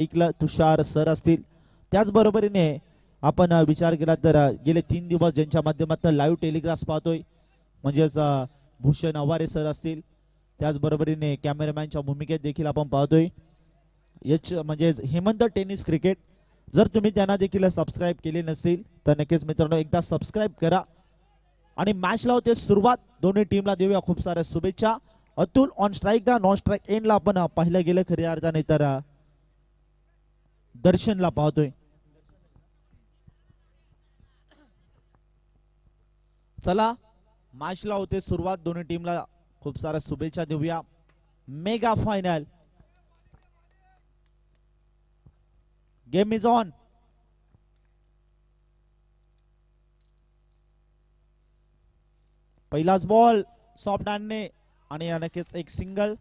इकला तुषार sir असतील. त्याचबरोबरीने आपण विचार केला तर गेले तीन दिवस ज्यांच्या माध्यमातून लाईव्ह टेलिग्राफ पाहतोय म्हणजेच भूषण अवारे सर असतील. त्याचबरोबरीने कॅमेरामॅनच्या भूमिकेत देखील आपण पाहतोय. याच म्हणजेच हेमंत टेनिस क्रिकेट. जर तुम्ही त्यांना देखील सबस्क्राईब केले नसतील तर नक्कीच मित्रांनो एकदा सबस्क्राईब करा. आणि मॅचला होते सुरुवात. दोन्ही टीमला देऊया खूप साऱ्या शुभेच्छा. अतुल ऑन स्ट्राईकला नॉन स्ट्राईक एंडला आपण पाहिलं गेलं खऱ्या अर्थाने तर दर्शनला पाहतोय. चला मॅचला होते सुरुवात. दोन्ही टीमला खूप साऱ्या शुभेच्छा देऊया. Mega final game is on पहिलाच बॉल सॉफ्ट आणणे आणि नक्कीच एक सिंगल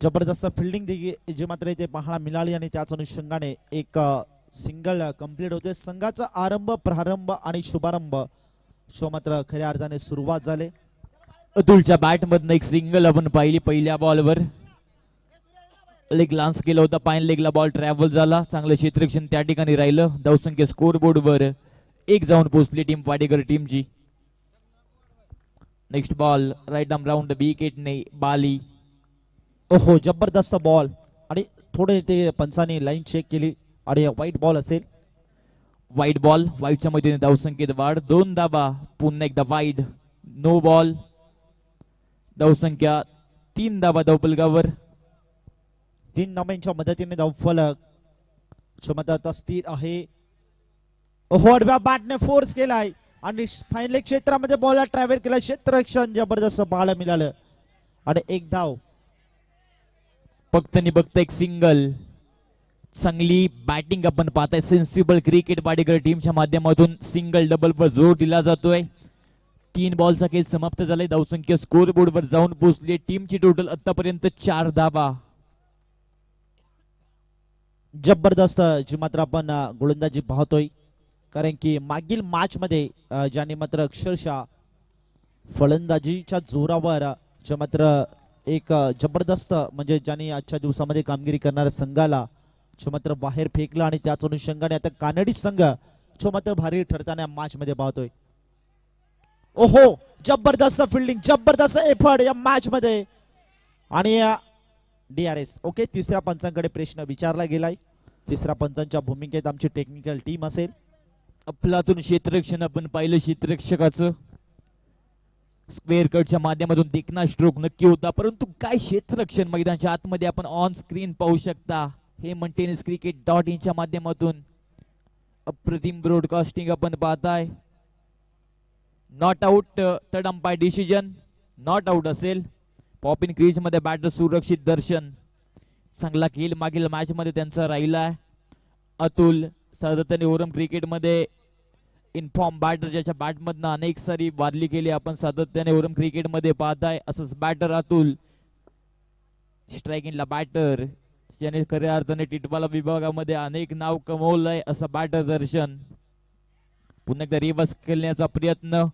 जबरदस्त फिल्डिंग देखील जी मात्र इथे पाहायला मिळाली आणि त्याच अनुषंगाने एक सिंगल कंप्लीट होते. संघाचा आरंभ प्रारंभ आणि शुभारंभ शो मात्र खऱ्या अर्थाने सुरुवात झाले. अतुलच्या बॅटमधनं एक सिंगल आपण पाहिली पहिल्या बॉलवर लेग लान्स केलं होतं. पायन लेगला बॉल ट्रॅव्हल झाला. चांगलं क्षेत्रक्षण त्या ठिकाणी राहिलं. धावसंख्या स्कोर बोर्डवर एक जाऊन पोहोचली टीम पाडेकर टीमची next ball right arm round विकेटने बाली ओहो जबरदस्त बॉल आणि थोडे ते पंचाने लाईन चेक केली. आणि वाईट बॉल असेल. वाईट बॉल वाईटच्या मधीने धावसंख्येत वाढ. दोन दाबा पुन्हा एकदा वाईड नो बॉल धावसंख्या तीन दाबा धावपलकावर तीन नाम्यांच्या मदतीने धावफलक क्षमता स्थिर आहे. ओहो आडव्या बॅटने फोर्स केलाय. आणि फायनल क्षेत्रामध्ये बॉलला ट्रॅव्हल केला. क्षेत्ररक्षण जबरदस्त पाहायला मिळालं. आणि एक धाव. फक्त आणि फक्त एक सिंगल चांगली बॅटिंग आपण पाहताय. सेन्सिबल क्रिकेट पाडीकर टीमच्या माध्यमातून सिंगल डबल वर जोर दिला जातोय. तीन बॉलचा खेळ समाप्त झालाय. धावसंख्या स्कोर बोर्डवर जाऊन पोहोचली टीमची टोटल आतापर्यंत चार धावा. जबरदस्त जी मात्र आपण गोलंदाजी पाहतोय. कारण की मागील मॅच मध्ये ज्याने मात्र अक्षरशः फलंदाजीच्या जोरावर जे मात्र एक जबरदस्त म्हणजे ज्याने आजच्या दिवसामध्ये कामगिरी करणाऱ्या संघाला जो मात्र बाहेर फेकलं आणि त्याच अनुषंगाने आता कानडी संघ जो मात्र भारी ठरताना मॅच मध्ये पाहतोय. ओहो जबरदस्त फिल्डिंग जबरदस्त एफर्ट या मॅच मध्ये आणि डीआरएस ओके तिसऱ्या पंचांकडे प्रश्न विचारला गेलाय. तिसऱ्या पंचांच्या भूमिकेत आमची टेक्निकल टीम असेल. अफलातून क्षेत्ररक्षण आपण पाहिलं क्षेत्ररक्षकाचं. स्क्वेअर कटच्या माध्यमातून देखना स्ट्रोक नक्की होता. परंतु काय क्षेत्ररक्षण मैदानाच्या आतमध्ये आपण ऑन स्क्रीन पाहू शकता? हे टेनिस क्रिकेट डॉट इनच्या माध्यमातून. अप्रतिम ब्रॉडकास्टिंग आपण पाहताय. Not out third umpire decision not out असेल. पॉप इन क्रीजमध्ये बॅटर सुरक्षित दर्शन. चांगला खेळ मागील मॅच मध्ये त्यांचा राहिला अतुल सातत्याने ओरम क्रिकेटमध्ये इनफॉर्म बॅटर ज्याच्या बॅटमधनं अनेक सारी वारली केली आपण सातत्याने ओरम क्रिकेटमध्ये पाहताय. असंच बॅटर अतुल स्ट्रायकिंगला बॅटर ज्याने खऱ्या अर्थाने टिटवाला विभागामध्ये अनेक नाव कमवलंय असं बॅटर दर्शन. पुन्हा एकदा रिवर्स खेळण्याचा प्रयत्न.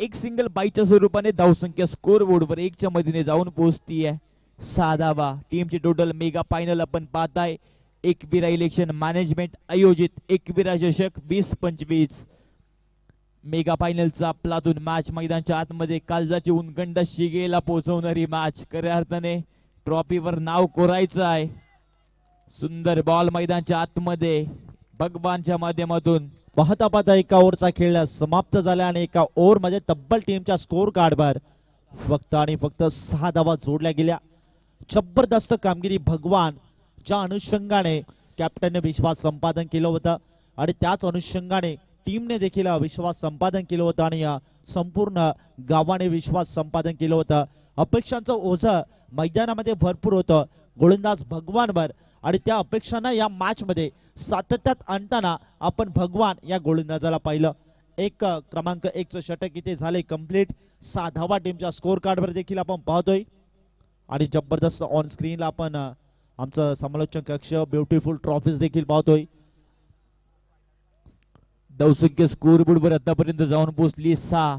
एक सिंगल बाईच्या स्वरूपाने धावसंख्या स्कोर बोर्डवर एकच्या मदतीने जाऊन पोहोचतीये. साधावा टीमची टोटल मेगा फायनल आपण पाहताय. एकविरा इलेक्शन मॅनेजमेंट आयोजित एकविरा चषक वीस पंचवीस. मेगा फायनलचा प्लातून मॅच मैदानच्या आतमध्ये कालजाची उनगंड शिगेला पोहोचवणारी मॅच खऱ्या अर्थाने ट्रॉफीवर नाव कोरायचं आहे. सुंदर बॉल मैदानच्या आतमध्ये भगवानच्या माध्यमातून. पाहता पाहता एका ओव्हरचा खेळ समाप्त झाला आणि एका ओव्हरमध्ये तब्बल टीमच्या स्कोर कार्डवर फक्त आणि फक्त सहा धावा जोडल्या गेल्या. जबरदस्त कामगिरी भगवान ज्या अनुषंगाने कॅप्टनने विश्वास संपादन केलं होतं आणि त्याच अनुषंगाने टीमने देखील विश्वास संपादन केलं होतं आणि संपूर्ण गावाने विश्वास संपादन केलं होतं. अपेक्षांचं ओझं मैदानामध्ये भरपूर होतं. गोलंदाज भगवानवर आणि त्या अपेक्षांना या मॅचमध्ये सातत्यात आणताना आपण भगवान या गोलंदाजाला पाहिलं. एक क्रमांक एकचं षटक इथे झाले कंप्लीट सहा धावा टीमच्या स्कोअर कार्डवर देखील आपण पाहतोय. आणि जबरदस्त ऑन स्क्रीनला आपण आमचं समालोचन कक्ष ब्युटिफुल ट्रॉफीज देखील पाहतोय. दौसंख्य स्कोर बोर्डवर आतापर्यंत जाऊन पोहोचली सहा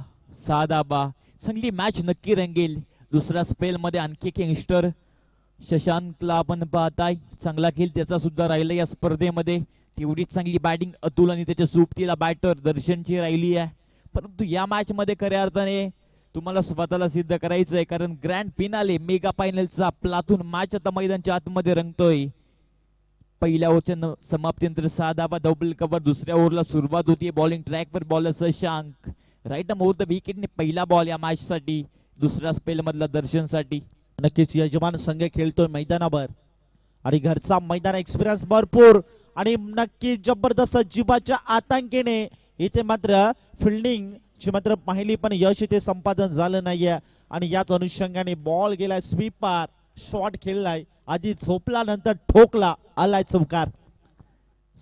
सहा दाबा चांगली मॅच नक्की रंगेल. दुसऱ्या स्पेल मध्ये आणखी एक यंगस्टर शशांकला आपण पाहताय. चांगला खेळ त्याचा सुद्धा राहिला या स्पर्धेमध्ये. तेवढीच चांगली बॅटिंग अतुल आणि त्याच्या सोबतीला बॅटर दर्शनची राहिली आहे. परंतु या मॅच मध्ये खऱ्या अर्थाने तुम्हाला स्वतःला सिद्ध करायचं आहे कारण ग्रँड फिनाले मेगा फायनलचा प्लातून मॅच आता मैदानच्या आतमध्ये रंगतोय. पहिल्या ओव्हरच्या न- समाप्तीनंतर सहा धाबा डबल कव्हर दुसऱ्या ओव्हरला सुरुवात होती बॉलिंग ट्रॅकवर bowler Shashank. Right over the विकेटने पहिला बॉल या मॅचसाठी दुसऱ्या स्पेलमधला दर्शनसाठी. नक्कीच यजमान संघ खेळतोय मैदानावर. आणि घरचा मैदान एक्सपिरियन्स भरपूर. आणि नक्की जबरदस्त जीवाच्या आतंकेने इथे मात्र फिल्डिंग मात्र पाहिली पण यश इथे संपादन झालं नाहीये. आणि याच अनुषंगाने बॉल गेलाय. स्वीपर शॉट खेळलाय. आधी झोपला नंतर ठोकला. आलाय चौकार.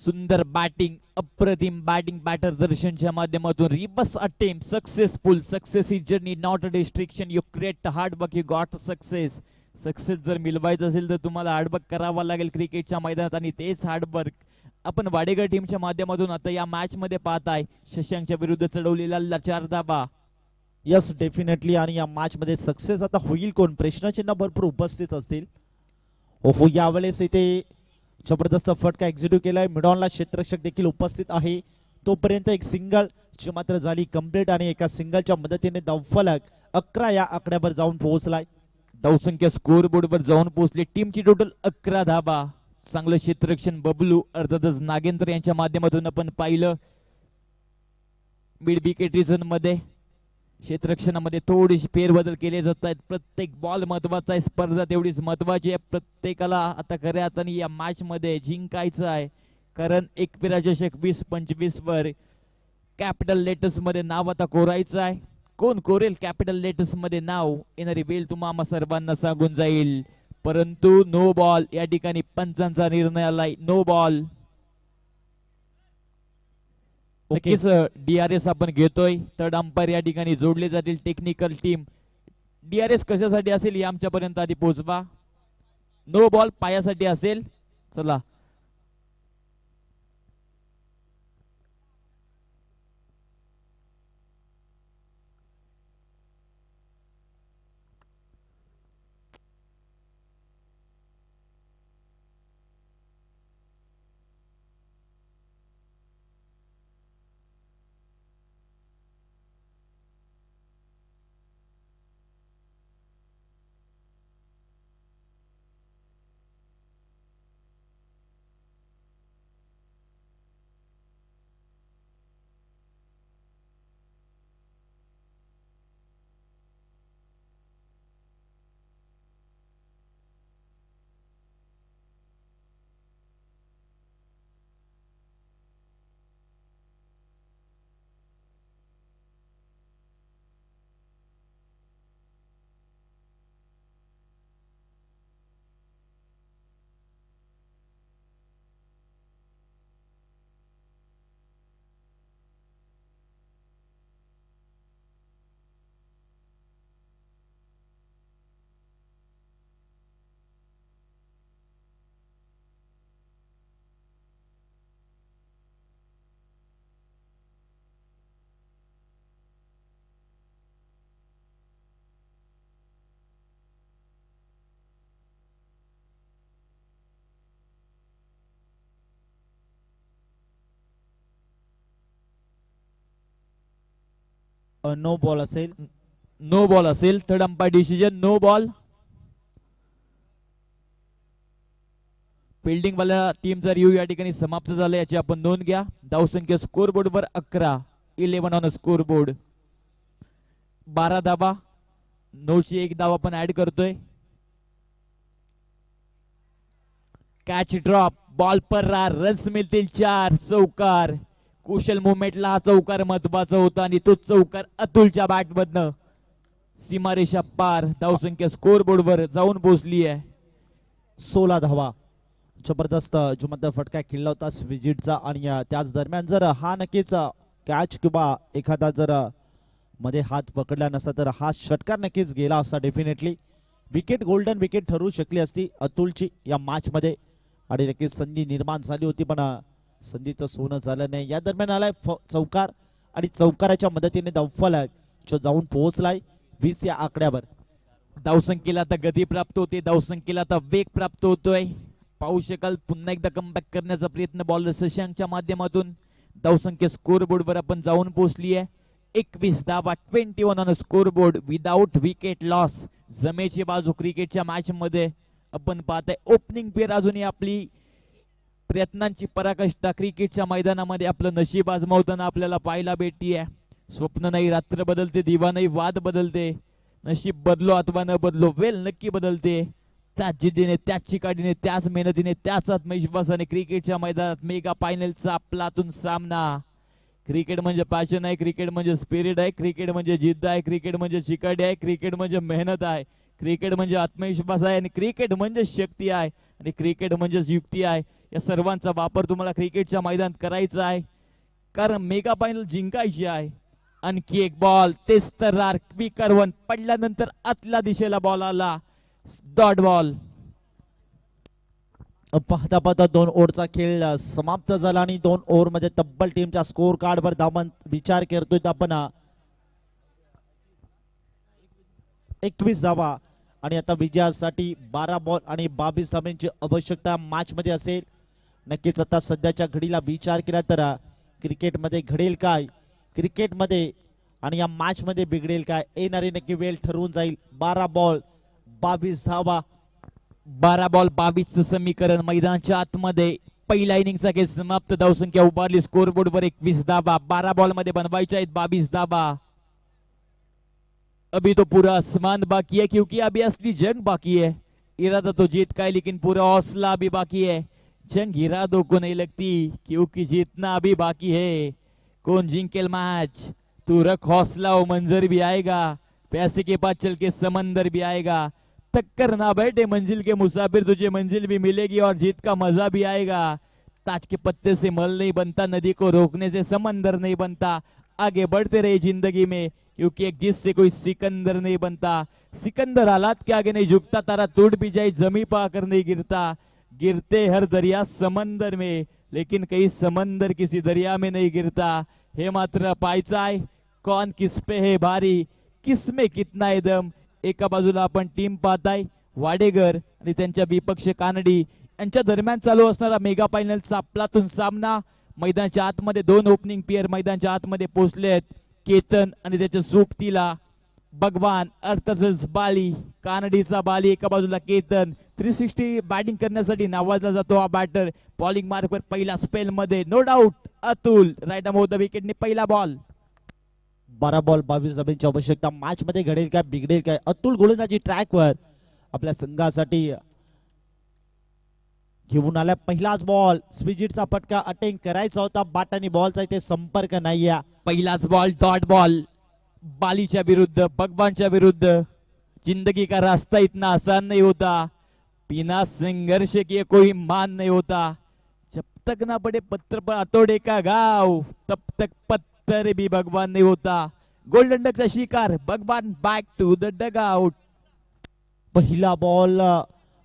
सुंदर बॅटिंग अप्रतिम बॅटिंग बॅटर दर्शनच्या माध्यमातून rebus attempt successful success is journey not a distraction you create hard work you got success success जर मिळवायचं असेल तर तुम्हाला हार्डवर्क करावा लागेल. क्रिकेटच्या मैदानात आणि तेच हार्डवर्क आपण वाडेकर टीमच्या माध्यमातून आता या मॅच मध्ये पाहताय. शशांकच्या विरुद्ध चढवलेला चार धाबा यस डेफिनेटली आणि या मॅच मध्ये सक्सेस आता होईल कोण? प्रश्नचिन्ह भरपूर उपस्थित असतील. ओहो यावेळेस इथे जबरदस्त फटका एक्झिक्यूट केलाय. मिडॉनला क्षेत्ररक्षक देखील उपस्थित आहे. तोपर्यंत एक सिंगल ची मात्र झाली कंप्लीट आणि एका सिंगलच्या मदतीने धावफलक अकरा या आकड्यावर जाऊन पोहोचलाय. धावसंख्या स्कोर बोर्ड वर जाऊन पोहोचले. टीमची टोटल अकरा धाबा चांगलं क्षेत्ररक्षण बबलू अर्थातच नागेंद्र यांच्या माध्यमातून आपण पाहिलं. मिड विकेट रिझनमध्ये क्षेत्ररक्षणामध्ये थोडीशी फेरबदल केले जात आहेत. प्रत्येक बॉल महत्त्वाचा आहे. स्पर्धा तेवढीच महत्वाची आहे. प्रत्येकाला आता खऱ्या अर्थाने या मॅच मध्ये जिंकायचं आहे. कारण एकविरा चषक वीस पंचवीस वर कॅपिटल लेटर्समध्ये नाव आता कोरायचं आहे. कोण कोरेल कॅपिटल लेटर्समध्ये नाव? येणारी वेळ तुम्हाला सर्वांना सांगून जाईल. परंतु नो बॉल या ठिकाणी पंचांचा निर्णय आलाय. No ball. ओके नक्कीच डीआरएस आपण घेतोय. थर्ड अंपायर या ठिकाणी जोडले जातील टेक्निकल टीम डीआरएस कशासाठी असेल हे आमच्यापर्यंत आधी पोहोचवा नो बॉल पायासाठी असेल. चला. नो बॉल असेल नो बॉल असेल third umpire decision no ball fielding वाल्या टीमचा रिव्ह्यू या ठिकाणी समाप्त झाला याची आपण नोंद घ्या. धावसंख्या स्कोर बोर्डवर अकरा इलेव्हन ऑन स्कोर बोर्ड बारा धाबा नऊशे एक धाव आपण ऍड करतोय. Catch drop ball per runs मिळतील चार चौकार. कुशल मुवमेंटला हा चौकार महत्त्वाचा होता आणि तो चौकार अतुलच्या बॅट मधनं सीमारेषा पार. धावसंख्या स्कोर बोर्ड वर जाऊन पोहोचली आहे. सोळा धावा. जबरदस्त जो फटका खेळला होता विजिटचा आणि त्याच दरम्यान जर हा नक्कीच कॅच किंवा एखादा जर मध्ये हात पकडला नसता तर हा षटकार नक्कीच गेला असता डेफिनेटली विकेट गोल्डन विकेट ठरू शकली असती अतुलची या मॅच मध्ये. आणि नक्कीच संधी निर्माण झाली होती पण संधीचं सोनं झालं नाही. या दरम्यान आलाय फ- चौकार आणि चौकाराच्या मदतीने धावफलक जो जाऊन पोहोचलाय वीस या आकड्यावर. धावसंख्येला आता गती प्राप्त होते. धावसंख्येला आता वेग प्राप्त होतोय. पाहू शकाल पुन्हा एकदा कमबॅक करण्याचा प्रयत्न बॉलर शशांकच्या माध्यमातून. धावसंख्या स्कोर बोर्डवर आपण जाऊन पोहोचली आहे. एकवीस धावा twenty one on score board without wicket loss जमेची बाजू क्रिकेटच्या मॅच मध्ये. आपण पाहताय ओपनिंग पेअर अजूनही आपली प्रयत्नांची पराकाष्ठा क्रिकेटच्या मैदानामध्ये आपलं नशीब आजमावताना आपल्याला पाहायला भेटतीये. स्वप्न नाही रात्र बदलते दिवा नाही वाद बदलते. नशीब बदलो अथवा न बदलो वेल नक्की बदलते. त्याच जिद्दीने त्याच चिकाटीने त्याच मेहनतीने त्याच आत्मविश्वासाने क्रिकेटच्या मैदानात मेगा फायनलचा आपलातून सामना. क्रिकेट म्हणजे पॅशन आहे क्रिकेट म्हणजे स्पिरिट आहे क्रिकेट म्हणजे जिद्द आहे क्रिकेट म्हणजे चिकाटी आहे क्रिकेट म्हणजे मेहनत आहे. क्रिकेट म्हणजे आत्मविश्वास आहे आणि क्रिकेट म्हणजे शक्ती आहे. आणि क्रिकेट म्हणजेच युक्ती आहे. या सर्वांचा वापर तुम्हाला क्रिकेटच्या मैदानात करायचा आहे. कारण मेगा फायनल जिंकायची आहे. आणखी एक बॉल तेच तर क्विकर वन पडल्यानंतर आतल्या दिशेला बॉल आला. डॉट बॉल पाहता पाहता दोन ओव्हरचा खेळ समाप्त झाला आणि दोन ओव्हरमध्ये तब्बल टीमच्या स्कोर कार्डवर धावन विचार करतोय आपण एकवीस धावा आणि आता विजयासाठी बारा बॉल आणि बावीस धाब्यांची आवश्यकता मॅच मध्ये असेल. नक्कीच आता सध्याच्या घडीला विचार केला तर क्रिकेटमध्ये घडेल काय? क्रिकेटमध्ये आणि या मॅचमध्ये बिघडेल काय? येणारी नक्की वेळ ठरवून जाईल. बारा बॉल बावीस धावा. बारा बॉल बावीसचं समीकरण मैदानाच्या आतमध्ये. पहिल्या इनिंगचा खेळ समाप्त. धावसंख्या उभारली. स्कोरबोर्ड वर एकवीस धाबा बारा बॉलमध्ये बनवायच्या आहेत. बावीस धाबा अभी तो पूरा आसमान बाकी है क्योंकि अभी असली जंग बाकी है इरादा तो जीत का है लेकिन पूरा हौसला अभी बाकी है जंग इरादों को नहीं लगती क्योंकि जीतना अभी बाकी है। कौन जिंकेल मैच? तू रख हौसला वो मंजर भी आएगा। पैसे के पास चल के समंदर भी आएगा। टक्कर ना बैठे मंजिल के मुसाफिर, तुझे मंजिल भी मिलेगी और जीत का मज़ा भी आएगा। ताज के पत्ते से मल नहीं बनता, नदी को रोकने से समंदर नहीं बनता। आगे बढ़ते रहे ज़िंदगी में, क्योंकि एक जिस से कोई सिकंदर नहीं बनता। सिकंदर हालात के आगे नहीं झुकता, तारा टूट भी जाए जमी पा पाकर नहीं गिरता। गिरते हर दरिया समंदर में लेकिन कहीं समंदर किसी दरिया में नहीं गिरता। हे मात्र पायचाय कौन किस पे है भारी किस में कितना एकदम दम? एका बाजूला आपण टीम पाहताय वाडेगर आणि त्यांच्या विपक्ष कानडी. यांच्या दरम्यान चालू असणारा मेगा फायनलचा आपलातून सामना. मैदानाच्या आतमध्ये दोन ओपनिंग प्लेअर मैदानाच्या आतमध्ये पोहोचले आहेत केतन आणि त्याच्या सोबतीला भगवान अर्थातच बाली कानडीचा बाली एका बाजूला केतन. थ्री सिक्स्टी बॅटिंग करण्यासाठी नावाजला जातो हा बॅटर बॉलिंग मार्कवर पहिला स्पेल मध्ये no doubt Atul. Right the विकेटने पहिला बॉल बारा बॉल बावीस धाब्यांची आवश्यकता. मॅच मध्ये घडेल काय बिघडेल काय अतुल गोलंदाजी ट्रॅकवर आपल्या संघासाठी घेऊन आला पहिलाच बॉल स्विजिटचा फटका अटेंड करायचा होता. बाट आणि बॉलचा इथे संपर्क नाहीये. पहिलाच बॉल डॉट बॉल बालीच्या विरुद्ध भगवानच्या विरुद्ध. जिंदगी का रास्ता इतना आसान नहीं होता. बिना संघर्ष के कोई मान नहीं होता. जब तक ना पड़े पत्थर पर हथौड़े का गाव तब तक पत्थर भी भगवान नहीं होता. गोल्डन डकचा शिकार भगवान back to the dugout पहिला बॉल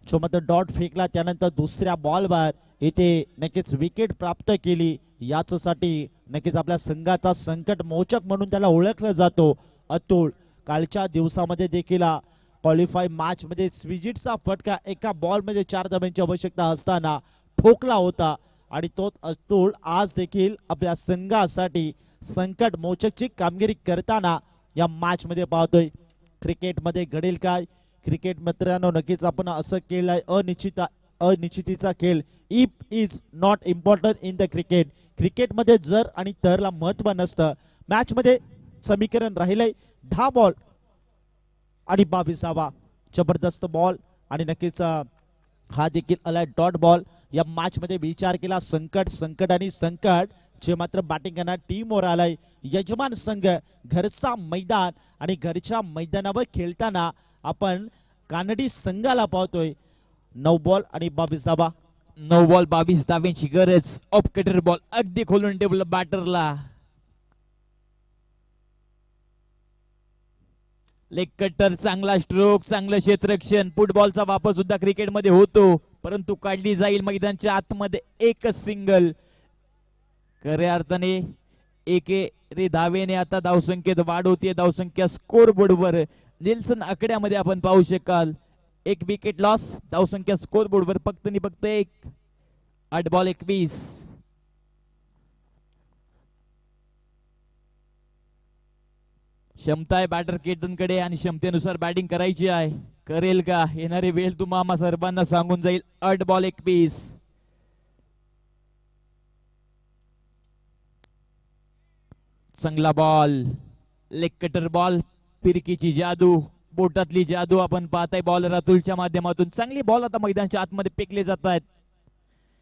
जो मात्र डॉट फेकला त्यानंतर दुसऱ्या बॉलवर इथे नक्कीच विकेट प्राप्त केली. याचसाठी नक्कीच आपल्या संघाचा संकट मोचक म्हणून त्याला ओळखलं जातो. अतुल कालच्या दिवसामध्ये देखील क्वालिफाय मॅच मध्ये स्विजिटचा फटका एका बॉलमध्ये चार धाब्यांची आवश्यकता असताना ठोकला होता. आणि तो अतुल आज देखील आपल्या संघासाठी संकट मोचकची कामगिरी करताना या मॅच मध्ये पाहतोय. क्रिकेटमध्ये घडेल काय? क्रिकेट मित्रांनो नक्कीच आपण असं केलंय अनिश्चित अनिश्चितीचा खेळ. If is not important in the cricket क्रिकेटमध्ये जर आणि तरला महत्त्व नसतं. मॅचमध्ये समीकरण राहिलंय. दहा बॉल आणि बावीसावा. जबरदस्त बॉल आणि नक्कीच हा देखील आलाय डॉट बॉल या मॅचमध्ये विचार केला. संकट संकट आणि संकट. जे मात्र बॅटिंग करणार टीमवर आलाय. यजमान संघ घरचा मैदान आणि घरच्या मैदानावर खेळताना आपण कानडी संघाला पाहतोय. नऊ बॉल आणि बावीस दाबा नऊ बॉल बावीस धाव्यांची गरज. ऑफ कटर बॉल अगदी खोलून डेव्हलप बॅटरला लेग कटर चांगला स्ट्रोक चांगलं क्षेत्रक्षण फुटबॉलचा वापर सुद्धा क्रिकेटमध्ये होतो. परंतु काढली जाईल मैदानच्या आतमध्ये एकच सिंगल खऱ्या अर्थाने एके रे धावेने आता धावसंख्येत वाढ होतीये. धावसंख्या स्कोर बोर्डवर निल्सन आकड्यामध्ये आपण पाहू शकाल. एक विकेट लॉस धावसंख्या स्कोर बोर्डवर फक्त नि फक्त एक. आठ बॉल एकवीस. क्षमता आहे बॅटर केटनकडे आणि क्षमतेनुसार बॅटिंग करायची आहे. करेल का? येणारी वेळ तुम्हा सर्वांना सांगून जाईल. आठ बॉल एकवीस. चांगला बॉल लेग कटर बॉल फिरकीची जादू. बोटातली जादू आपण पाहताय बॉलर अतुलच्या माध्यमातून. चांगली बॉल आता मैदानच्या आतमध्ये फेकले जात आहेत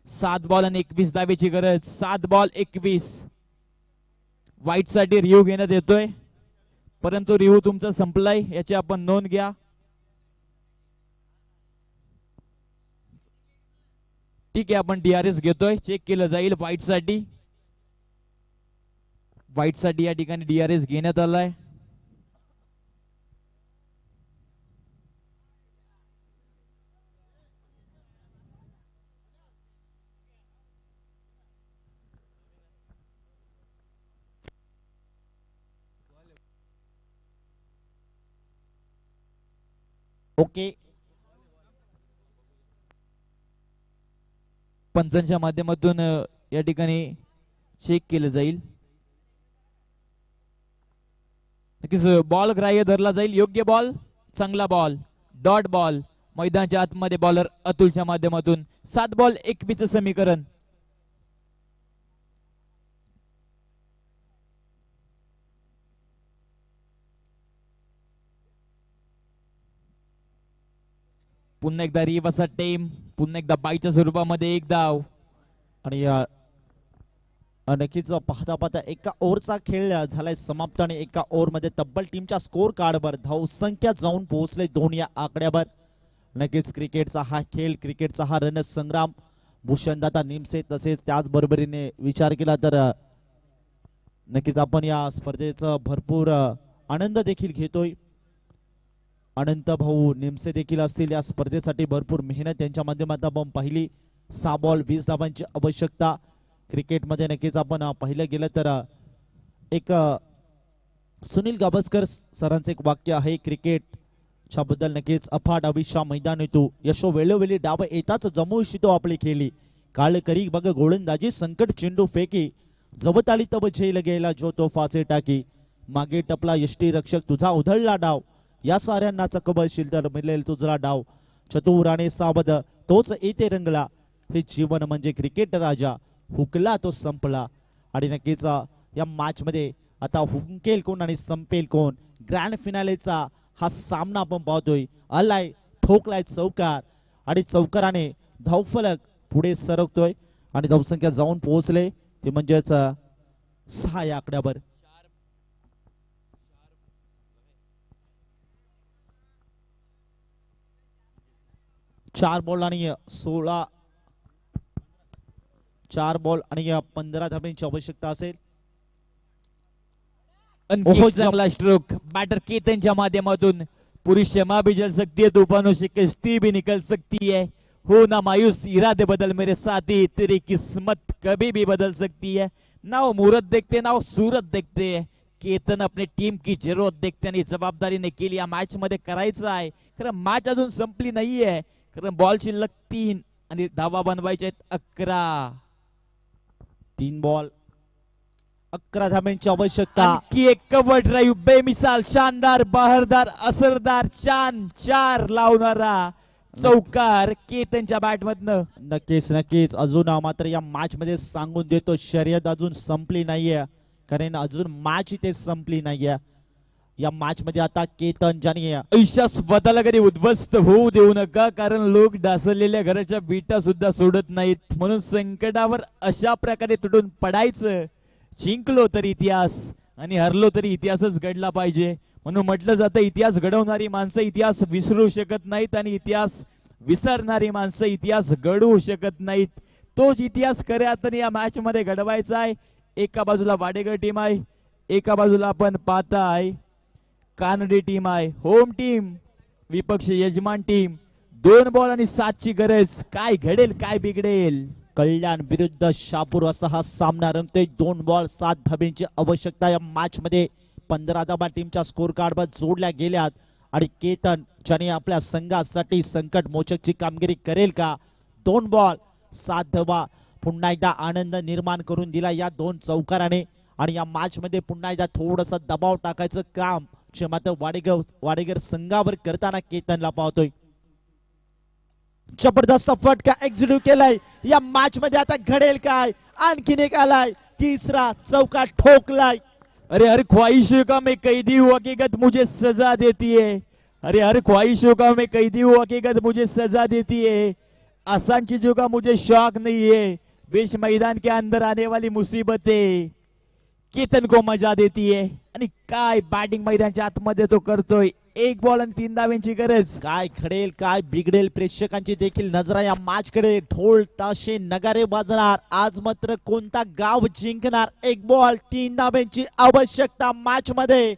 सात बॉल आणि एकवीस धावेची गरज. सात बॉल एकवीस. वाईटसाठी रिव्ह्यू घेण्यात येतोय. परंतु रिव्ह्यू तुमचा संपलाय याची आपण नोंद घ्या. ठीक आहे आपण डीआरएस घेतोय. चेक केलं जाईल वाईटसाठी. वाईटसाठी या ठिकाणी डीआरएस घेण्यात आलाय. ओके. पंचांच्या माध्यमातून या ठिकाणी चेक केलं जाईल. नक्कीच बॉल ग्राह्य धरला जाईल. योग्य बॉल चांगला बॉल डॉट बॉल मैदानाच्या आतमध्ये बॉलर अतुलच्या माध्यमातून सात बॉल एकवीस समीकरण. पुन्हा एकदा रिवासा टेम पुन्हा एकदा बाईच्या स्वरूपामध्ये एक धाव आणि नक्कीच पाहता पाहता एका ओव्हरचा खेळ झालाय समाप्त आणि एका ओव्हरमध्ये तब्बल टीमच्या स्कोर कार्डवर धावसंख्या जाऊन पोहोचले दोन या आकड्यावर. नक्कीच क्रिकेटचा हा खेळ क्रिकेटचा हा रणसंग्राम भूषणदाता निमसे तसेच त्याचबरोबरीने विचार केला तर नक्कीच आपण या स्पर्धेचा भरपूर आनंद देखील घेतोय. अनंत भाऊ निमसे देखील असतील. या स्पर्धेसाठी भरपूर मेहनत त्यांच्या माध्यमात आपण पाहिली. सहा बॉल वीस धाबांची आवश्यकता. क्रिकेटमध्ये नक्कीच आपण पाहिलं गेलं तर एक सुनील गावस्कर सरांचं एक वाक्य आहे. क्रिकेट च्या बद्दल नक्कीच अफाट अविश्वा मैदान येतो. यशो वेळोवेळी डाव येताच जमू इच्छितो आपली खेळी काळ करी बघ गोलंदाजी संकट चेंडू फेकी. जबताली तब झेल गेला जो तो फासे टाकी. मागे टपला यष्टी रक्षक तुझा उधळला डाव. या साऱ्यांना चकबलशील तर मिळेल तुझा डाव. चतुर आणि सावध तोच येते रंगला. हे जीवन म्हणजे क्रिकेट राजा. हुकला तो संपला. आणि नक्कीच या मॅचमध्ये आता हुंकेल कोण आणि संपेल कोण? ग्रँड फिनालेचा हा सामना आपण पाहतोय. आलाय ठोकलाय चौकार. आणि चौकाराने धावफलक पुढे सरकतोय. आणि धावसंख्या जाऊन पोहोचले. ते म्हणजेच सहा या आकड्यावर. चार बॉल आणि सोळा. चार बॉल आणि पंधरा धाब्यांची आवश्यकता असेल. चांगला स्ट्रोक बॅटर केतनच्या माध्यमातून पुरुष क्षमा भी जल सकती है तूफानों से कश्ती भी निकल सकती है हो ना मायूस इरादे बदल मेरे साथी. तेरी किस्मत कभी भी बदल सकती है ना वो मुहूर्त देखते ना वो सूरत देखते. है केतन अपने टीम की जरूरत देखते आणि जबाबदारीने केली या मॅच मध्ये करायचं आहे. खरं मॅच अजून संपली नाहीये. खरं बॉल शिल्लक तीन आणि धावा बनवायचे आहेत अकरा. तीन बॉल अकरा धाब्यांची आवश्यकता. आणखी एक कव्हर ड्राईव्ह बेमिसाल शानदार बहरदार असरदार चान चार लावणारा चौकार केतनच्या बॅट मधनं नक्कीच नक्कीच. अजून मात्र या मॅच मध्ये सांगून देतो शर्यत अजून संपली नाहीये. कारण अजून मॅच इथे संपली नाहीये. या मॅच मध्ये आता केतन ज्याने ऐशा स्वतःला कधी उद्ध्वस्त होऊ देऊ नका कारण लोक ढासळलेल्या घराच्या विटा सुद्धा सोडत नाहीत. म्हणून संकटावर अशा प्रकारे तुटून पडायचं. जिंकलो तर इतिहास आणि हरलो तरी इतिहासच घडला पाहिजे. म्हणून म्हटलं जातं इतिहास घडवणारी माणसं इतिहास विसरू शकत नाहीत आणि इतिहास विसरणारी माणसं इतिहास घडवू शकत नाहीत. तोच इतिहास खऱ्या अर्थाने या मॅच मध्ये घडवायचा आहे. एका बाजूला वाडेकर टीम आहे एका बाजूला आपण पाहताय कानडी टीम आहे होम टीम विपक्ष यजमान टीम दोन बॉल आणि सातची गरज. काय घडेल काय बिघडेल? कल्याण विरुद्ध शापूर असा हा सामना रंगतोय दोन बॉल सात धाबींची आवश्यकता या मॅच मध्ये पंधरा धाबा टीमच्या स्कोर कार्डवर जोडल्या गेल्यात. आणि केतन ज्याने आपल्या संघासाठी संकट मोचकची कामगिरी करेल का? दोन बॉल सात धबा. पुन्हा एकदा आनंद निर्माण करून दिला या दोन चौकाराने. आणि या मॅच मध्ये पुन्हा एकदा थोडस दबाव टाकायचं काम जे मात्र वाडेगाव वाडेगर संघावर करताना केतनला पाहतोय जबरदस्त फटका एक्झिक्यू केलाय या मॅच मध्ये आता घडेल काय आणखीन एक आलाय तिसरा चौका ठोकलाय अरे हर ख्वाहिशों का मैं कैदी हूँ हकीकत मुझे सजा देती है अरे हर ख्वाहिशों का मैं कैदी हूँ हकीकत मुझे सजा देती है आसान चीजों का मुझे शौक नहीं है बीच मैदान के अंदर आने वाली मुसीबतें केतन को मजा देती है आणि काय बॅटिंग मैदानच्या आतमध्ये तो करतोय? एक बॉल आणि तीन धाव्यांची गरज. काय घडेल काय बिघडेल प्रेक्षकांची देखील नजरा या मॅच कडे ढोल ताशे नगारे वाजणार. आज मात्र कोणता गाव जिंकणार? एक बॉल तीन धाब्यांची आवश्यकता मॅच मध्ये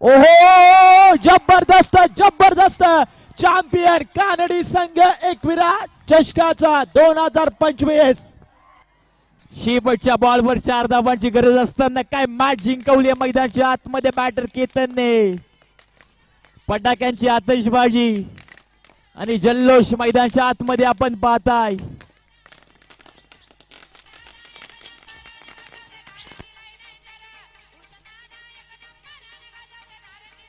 ओहो जबरदस्त जबरदस्त. चॅम्पियन कानडी संघ एकविरा चषकाचा दोन हजार पंचवीस. शेवटच्या बॉलवर चार धावांची गरज असताना काय मॅच जिंकवली मैदानच्या आतमध्ये बॅटर केतनने. फटाक्यांची आतषबाजी. आणि जल्लोष मैदानच्या आतमध्ये आपण पाहताय.